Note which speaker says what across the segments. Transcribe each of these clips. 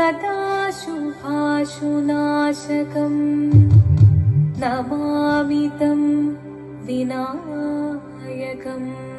Speaker 1: कदाशुभाशुनाशकम् नमामितम् विनायकम्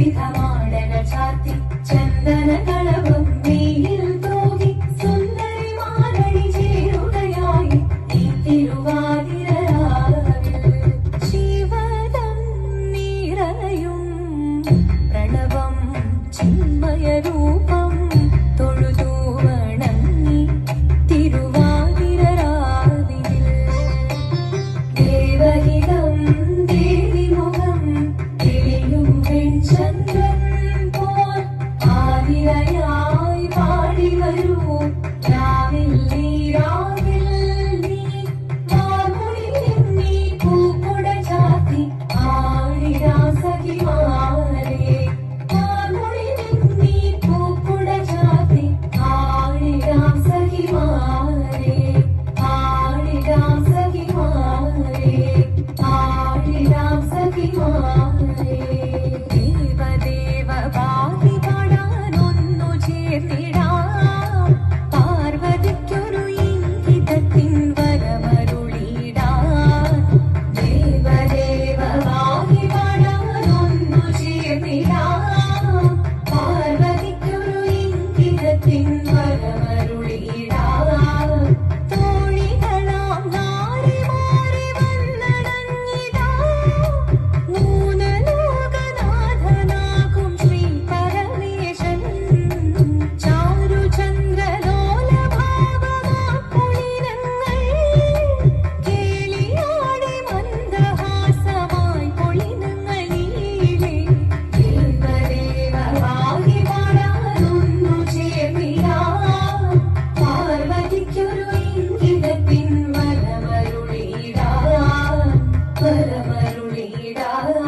Speaker 1: വിധമാടന ചാത്തി ചന്ദന കളവും മേലിൽ തൂകി സുന്ദരി മാറണി ചേരുകയായി ഈ തിരുവാതിരാവിൽ ശിവതം നീറയും പ്രണവം ചിന്മയ രൂപം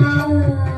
Speaker 1: Ai.